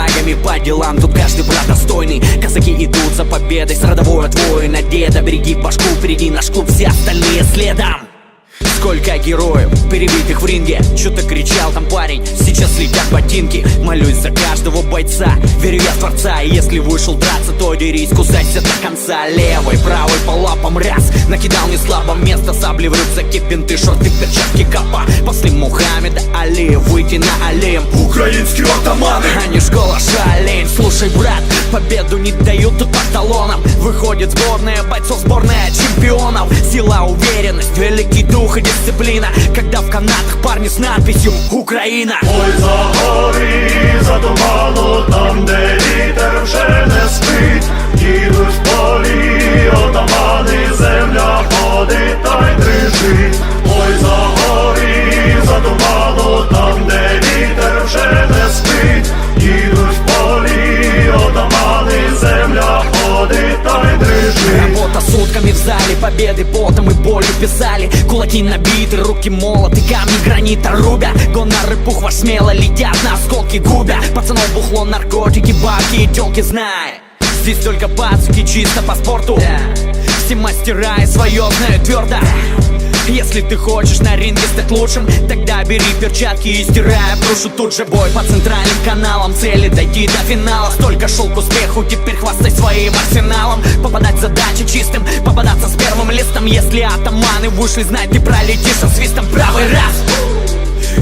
сагами по делам. Тут каждый брат достойный. Казаки идут за победой. С родовой от воина Деда береги башку, впереди наш клуб Все остальные следом. Сколько героев, перебитых в ринге. Что-то кричал там парень, сейчас летят ботинки Молюсь за каждого бойца, верю я в Творца. И если вышел драться, то дерись, кусайся до конца. Левой, правой по лапам раз. Накидал не слабо место, сабли в рюкзаке Бинты, шорты, перчатки, капа После Мухаммеда Али, выйти на Алим Українські отамани а не школа шалень. Слушай, брат, победу не дают тут по талонам Выходит сборная бойцов, сборная чемпионов. Сила, уверенность, великий дух и дисциплина. Когда в канатах парни с надписью «Украина» Ой, за горі, за победы потом и болью писали Кулаки набиты, руки молоты, камни гранита рубя. Гоноры пухва смело летят на осколки губя. Пацанов бухло, наркотики, бабки и тёлки знай. Здесь только пацки, чисто по спорту. Все мастера и свое знают твердо если ты хочешь на ринге стать лучшим, тогда бери перчатки и стирай. Душу Тут же бой по центральным каналам. Цели дойти до финала. Столько шел к успеху, теперь хвастай своим арсеналом. Попадать задачи чистым, попадаться с первым листом Если атаманы вышли, знай, ты пролетишь со свистом правый раз.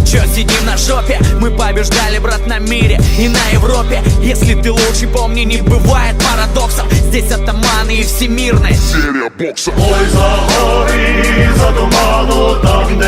Чё сидим на жопе? Мы побеждали, брат, на мире и на Европе. Если ты лучший, помни, не бывает парадоксов. Здесь атаманы и всемирные. Серия бокса Ой, за горі, за туману, там, де